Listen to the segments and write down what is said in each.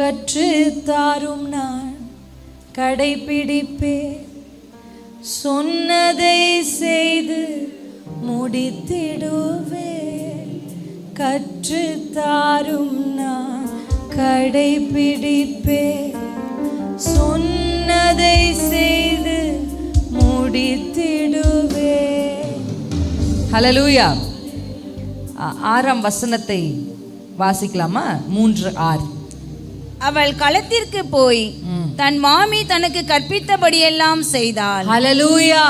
கற்று தாரும் நான். கடைபிடிப்பே சொன்னதை செய்து முடித்திடுவே கற்று தாரும் நான். கடைபிடிப்பே சொன்னதை செய்து முடித்திடுவே ஹலலூயா ஆறாம் வசனத்தை வாசிக்கலாமா? மூன்று ஆறு. அவள் களத்திற்கு போய். தன் மாமி தனக்கு கற்பித்தபடியெல்லாம் செய்தாள். ஹalleluya.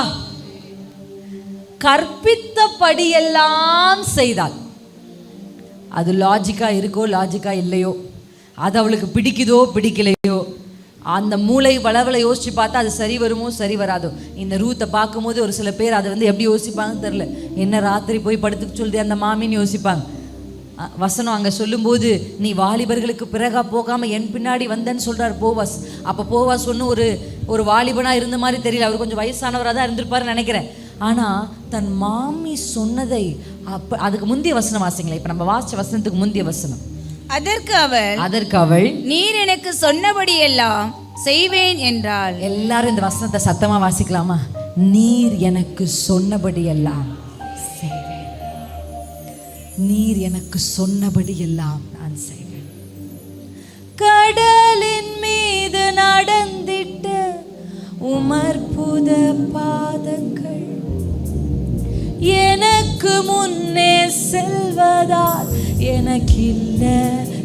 கற்பித்தபடியெல்லாம் செய்தாள். அது லாஜிக்கா இருக்கோ லாஜிக்கா இல்லையோ அது அவளுக்கு பிடிக்குதோ பிடிக்கலையோ அந்த மூளை வளவலை யோசிச்சு பார்த்தா அது சரி வருமோ சரி வராதோ. இந்த ரூத்தை பார்க்கும்போது ஒரு சில பேர் அதை வந்து எப்படி யோசிப்பாங்கன்னு தெரில என்ன ராத்திரி போய் படுத்துக்க சொல்லுது அந்த மாமின்னு யோசிப்பாங்க. வசனம் அங்கே சொல்லும்போது நீ வாலிபர்களுக்கு பிறகா போகாம என் பின்னாடி வந்தேன்னு சொல்றார் போவாஸ். அப்போ போவாஸ் ஒன்றும் ஒரு ஒரு வாலிபனா இருந்த மாதிரி தெரியல. அவர் கொஞ்சம் வயசானவராக தான் இருந்திருப்பாருன்னு நினைக்கிறேன். ஆனா தன் மாமி சொன்னதை அப்ப அதுக்கு முந்தைய வசனம் வாசிங்களேன். இப்போ நம்ம வாசிச்ச வசனத்துக்கு முந்தைய வசனம். அதற்கு அவள் அதற்கு அவள் நீர் எனக்கு சொன்னபடியெல்லாம் செய்வேன் என்றாள். எல்லாரும் இந்த வசனத்தை சத்தமா வாசிக்கலாமா? நீர் எனக்கு சொன்னபடி எல்லாம் நீர் எனக்கு சொன்னபடி எல்லாம் நான் செய்வேன். கடலின் மீது நடந்திட்ட உமர்புத பாதங்கள் எனக்கு முன்னே செல்வதால் எனக்கில்ல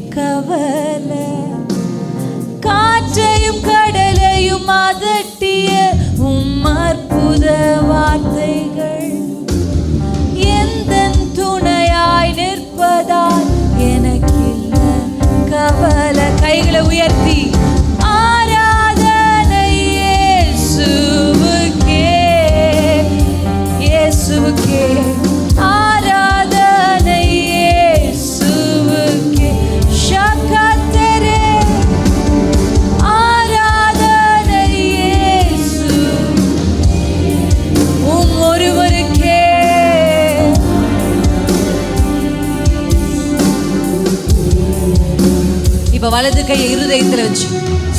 கவலை. காற்றையும் கடலையும் அதட்டிய உம்மற்புத வார்த்தைகள் வலது கை இருதயத்தில் வச்சு.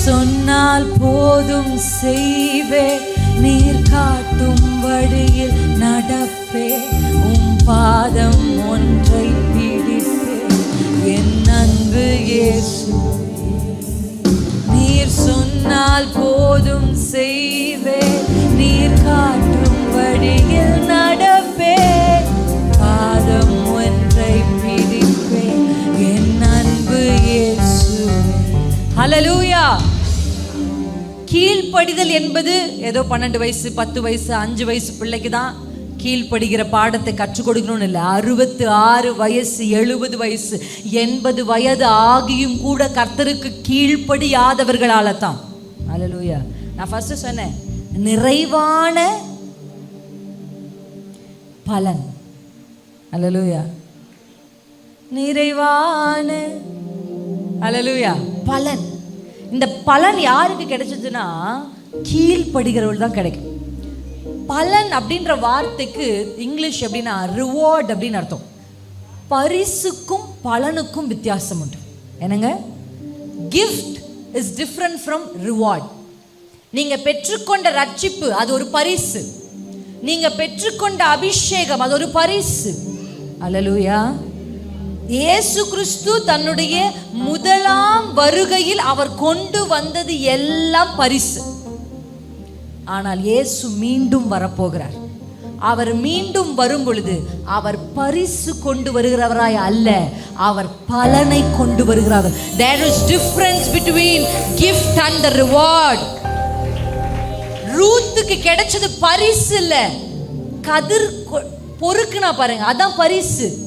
சொன்னால் போதும் செய்வே நீர் காட்டும் வழியில் நடப்பே உம் பாதம் ஒன்றை பிடிப்பே என் அன்பு இயேசு. நீர் சொன்னால் போதும் செய்வே ஹalleluya. கீழ்ப்படிதல் என்பது ஏதோ பன்னெண்டு வயசு பத்து வயசு அஞ்சு வயசு பிள்ளைக்கு தான் கீழ்ப்படுகிற பாடத்தை கற்றுக் கொடுக்கணும்னு இல்லை. அறுபத்து ஆறு வயசு எழுபது வயசு எண்பது வயது ஆகியும் கூட கர்த்தருக்கு கீழ்ப்படியாதவர்களால தான் அலலூயா நான் ஃபர்ஸ்ட் சொன்னேன் நிறைவான பலன். அலலூயா நிறைவான அலலூயா பலன். இந்த பலன் யாருக்கு கிடைச்சதுன்னா கீழ்ப்படுகிறவள் தான் கிடைக்கும். பலன் அப்படின்ற வார்த்தைக்கு இங்கிலீஷ் எப்படின்னா ரிவார்ட் அப்படின்னு அர்த்தம். பரிசுக்கும் பலனுக்கும் வித்தியாசம் உண்டு. என்னங்க? Gift is different from reward நீங்கள் பெற்றுக்கொண்ட ரட்சிப்பு அது ஒரு பரிசு. நீங்கள் பெற்றுக்கொண்ட அபிஷேகம் அது ஒரு பரிசு. அலலூயா இயேசு கிறிஸ்து தன்னுடைய முதலாம் வருகையில் அவர் கொண்டு வந்தது எல்லாம் பரிசு. ஆனால் இயேசு மீண்டும் வரப்போகிறார். அவர் மீண்டும் வரும் பொழுது அவர் பரிசு கொண்டு வருகிறவராய் அல்ல அவர் பலனை கொண்டு வருகிறார். There is difference between gift and the reward ரூத்துக்கு கிடைச்சது பரிசு இல்ல. கதிர் கொ- பொறுக்குனா பாருங்க அதான் பரிசு.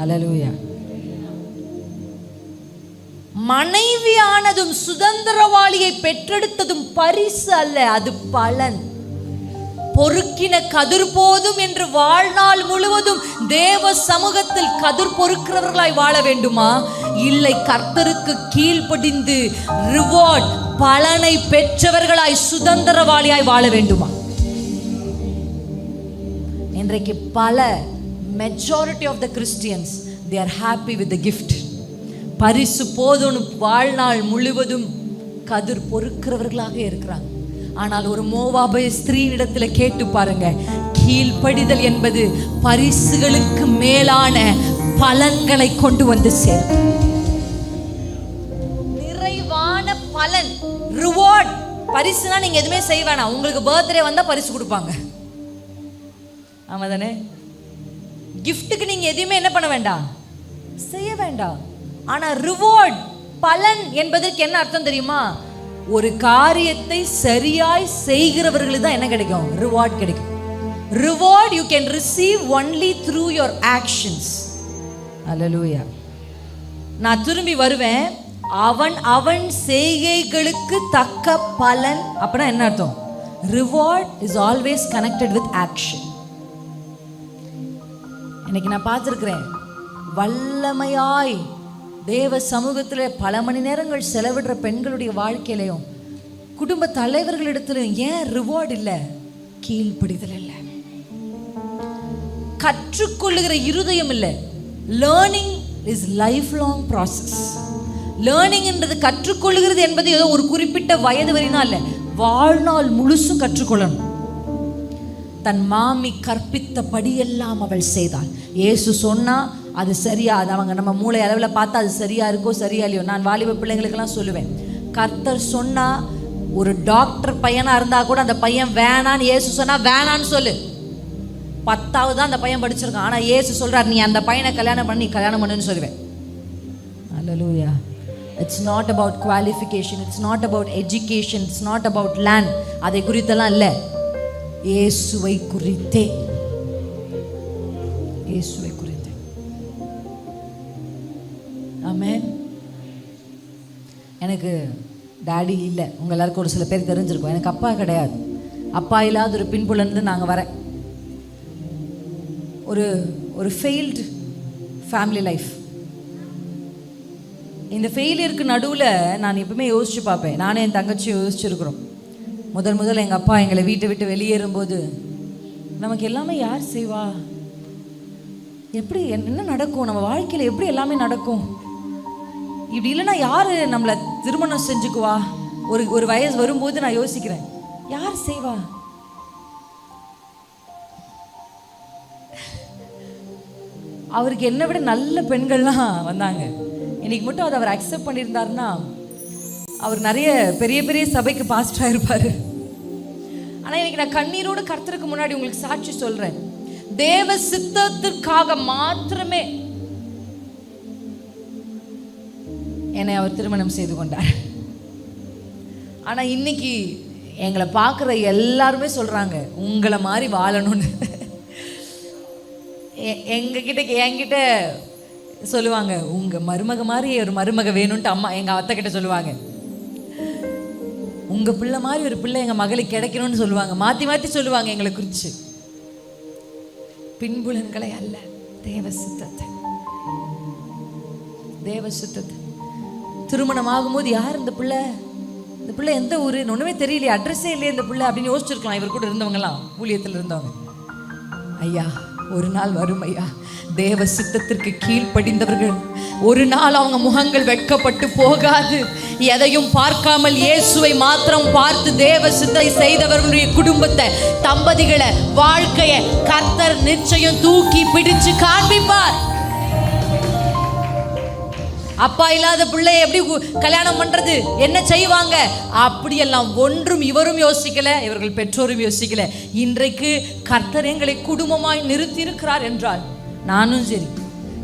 அலலூயா மனைவியானதும் சுதந்திரவாளியை பெற்றெடுத்ததும் பரிசு அல்ல அது பலன். பொறுக்கின கதிர் போதும் என்று வாழ்நாள் முழுவதும் தேவ சமூகத்தில் கதிர் பொறுக்கிறவர்களாய் வாழ வேண்டுமா? இல்லை கர்த்தருக்கு கீழ்ப்படிந்து ரிவார்ட் பலனை பெற்றவர்களாய் சுதந்திரவாளியாய் வாழ வேண்டுமா? இன்றைக்கு பல majority of the Christians they are happy with the gift பரிசு போதும்னு வாழ்நாள் முழுவதும் கதிர் பொறுக்கிறவர்களாக இருக்கிறாங்க. ஆனால் ஒரு மோவாபய ஸ்திரீனிடத்துல கேட்டு பாருங்க. கீழ்ப்படிதல் என்பது பரிசுகளுக்கு மேலான பலன்களை கொண்டு வந்து சேரும். நிறைவான பலன் ரிவார்ட் பரிசுனா நீங்க எதுவுமே செய்ய உங்களுக்கு பர்த்டே வந்தா பரிசு கொடுப்பாங்க. ஆமா தானே கிஃப்ட்டுக்கு நீங்கள் எதையுமே என்ன பண்ண வேண்டாம்? செய்ய வேண்டாம். ஆனால் ரிவார்ட் பலன் என்பதற்கு என்ன அர்த்தம் தெரியுமா? ஒரு காரியத்தை சரியாய் செய்கிறவர்களுக்கு தான் என்ன கிடைக்கும்? ரிவார்ட் கிடைக்கும். Reward you can receive only through your actions hallelujah நான் திரும்பி வருவேன். அவன் அவன் செய்கைகளுக்கு தக்க பலன் அப்படின்னா என்ன அர்த்தம்? Reward is always connected with action இன்னைக்கு நான் பார்த்துருக்குறேன். வல்லமையாய் தேவ சமூகத்தில் பல மணி நேரங்கள் செலவிடுற பெண்களுடைய வாழ்க்கையிலையும் குடும்ப தலைவர்களிடத்திலும் ஏன் ரிவார்டு இல்லை? கீழ்ப்படிதல் இல்லை. கற்றுக்கொள்ளுகிற இருதயம் இல்லை. Learning is life long process லேர்னிங்ன்றது கற்றுக்கொள்ளுகிறது என்பது ஏதோ ஒரு குறிப்பிட்ட வயது வரைனா இல்லை. வாழ்நாள் முழுசும் கற்றுக்கொள்ளணும். தன் மாமி கற்பித்தபடியெல்லாம் அவள் செய்தாள். இயேசு சொன்னா அது சரியா? அது அவங்க நம்ம மூளை அளவில் பார்த்தா அது சரியா இருக்கோ சரியா இல்லையோ? நான் வாலிப பிள்ளைங்களுக்கெல்லாம் சொல்லுவேன். கர்த்தர் சொன்னா ஒரு டாக்டர் பையனா இருந்தா கூட அந்த பையன் வேணான்னு இயேசு சொன்னா வேணான்னு சொல்லு. பத்தாவது தான் அந்த பையன் படிச்சிருக்கான். ஆனா ஏசு சொல்றார் நீ அந்த பையனை கல்யாணம் பண்ணி நீ கல்யாணம் பண்ணுன்னு சொல்லுவேன். Hallelujah it's not about qualification it's not about education it's not about land அதை குறித்தெல்லாம் இல்லை. இயேசுவை குறித்தே இயேசுவை குறித்தே ஆமேன். எனக்கு டாடி இல்லை. உங்கள் எல்லாருக்கும் ஒரு சில பேர் தெரிஞ்சிருக்கும். எனக்கு அப்பா கிடையாது. அப்பா இல்லாத ஒரு பின்புலந்து நாங்கள் வரேன். ஒரு ஒரு ஃபெயில்டு ஃபேமிலி லைஃப் இந்த ஃபெயிலியருக்கு நடுவில் நான் எப்பவுமே யோசிச்சு பார்ப்பேன். நானே என் தங்கச்சியும் யோசிச்சிருக்கிறோம். முதல் முதல்ல எங்கள் அப்பா எங்களை வீட்டை விட்டு வெளியேறும்போது நமக்கு எல்லாமே யார் செய்வா? எப்படி என்ன நடக்கும்? நம்ம வாழ்க்கையில் எப்படி எல்லாமே நடக்கும்? இப்படி இல்லைன்னா யார் நம்மளை திருமணம் செஞ்சுக்குவா? ஒரு ஒரு வயசு வரும்போது நான் யோசிக்கிறேன் யார் செய்வா? அவருக்கு என்னை விட நல்ல பெண்கள்லாம் வந்தாங்க. இன்னைக்கு மட்டும் அதை அவர் அக்செப்ட் பண்ணியிருந்தாருன்னா அவர் நிறைய பெரிய பெரிய சபைக்கு பாஸ்டராக இருப்பார் ஆனால் இன்னைக்கு நான் கண்ணீரோடு கர்த்தருக்கு முன்னாடி உங்களுக்கு சாட்சி சொல்கிறேன் தேவ சித்தத்திற்காக மாத்திரமே என்னை அவர் திருமணம் செய்து கொண்டார். ஆனால் இன்னைக்கு எங்களை பார்க்குற எல்லாருமே சொல்கிறாங்க உங்களை மாதிரி வாழணும்னு. எ- எங்ககிட்ட என்கிட்ட சொல்லுவாங்க உங்கள் மருமக மாதிரி ஒரு மருமக வேணும்ன்ட்டு அம்மா எங்கள் அத்தை கிட்ட சொல்லுவாங்க. உங்க பிள்ளை மாதிரி ஒரு பிள்ளை எங்கள் மகளுக்கு கிடைக்கணும்னு சொல்லுவாங்க. மாற்றி மாற்றி சொல்லுவாங்க எங்களை குறித்து பின்புலன்களை அல்ல தேவ சுத்தத்தை. தேவ சுத்தத்தை. திருமணம் ஆகும்போது யார் இந்த பிள்ளை? இந்த பிள்ளை எந்த ஊர்? ஒன்றுமே தெரியலையே. அட்ரஸே இல்லையே இந்த பிள்ளை அப்படின்னு யோசிச்சிருக்கலாம். இவர் கூட இருந்தவங்கலாம் ஊழியத்தில் இருந்தவங்க. ஐயா ஒரு நாள் வரும் ஐயா. தேவ சித்தத்திற்கு கீழ்ப்படிந்தவர்கள். ஒரு நாள் அவங்க முகங்கள் வெட்கப்பட்டு போகாது. எதையும் பார்க்காமல் இயேசுவை மாத்திரம் பார்த்து தேவ சித்தை செய்தவர்களுடைய குடும்பத்தை தம்பதிகளை வாழ்க்கைய கர்த்தர் நிச்சயம் தூக்கி பிடிச்சு காண்பிப்பார். அப்பா இல்லாத பிள்ளைய எப்படி கல்யாணம் பண்றது? என்ன செய்வாங்க? அப்படியெல்லாம் ஒன்றும் இவரும் யோசிக்கல இவர்கள் பெற்றோரும் யோசிக்கல. இன்றைக்கு கர்த்தர் எங்களை குடும்பமாய் நிறுத்தி இருக்கிறார் என்றால் நானும் சரி.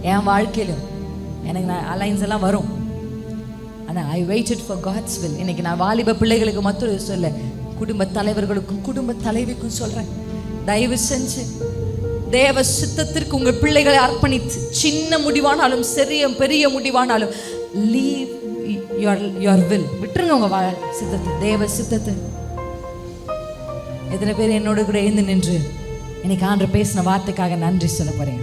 என் வாழ்க்கையிலும் எனக்கு நான் அலைன்ஸ் எல்லாம் வரும். ஆனால் I waited for God's will இன்னைக்கு நான் வாலிப பிள்ளைகளுக்கு மட்டும் சொல்ல குடும்ப தலைவர்களுக்கும் குடும்ப தலைவிக்கும் சொல்கிறேன் தயவு செஞ்சு தேவ சித்தத்திற்கு உங்கள் பிள்ளைகளை அர்ப்பணித்து சின்ன முடிவானாலும் சிறிய பெரிய முடிவானாலும் லீவ் யுவர் யுவர் வில் விட்டுருங்க உங்கள் வா- சித்தத்தை தேவ சித்தத்தை. எத்தனை பேர் என்னோட கூட எழுந்து நின்று இன்னைக்கு ஆண்டு பேசின வார்த்தைக்காக நன்றி சொல்ல போகிறேன்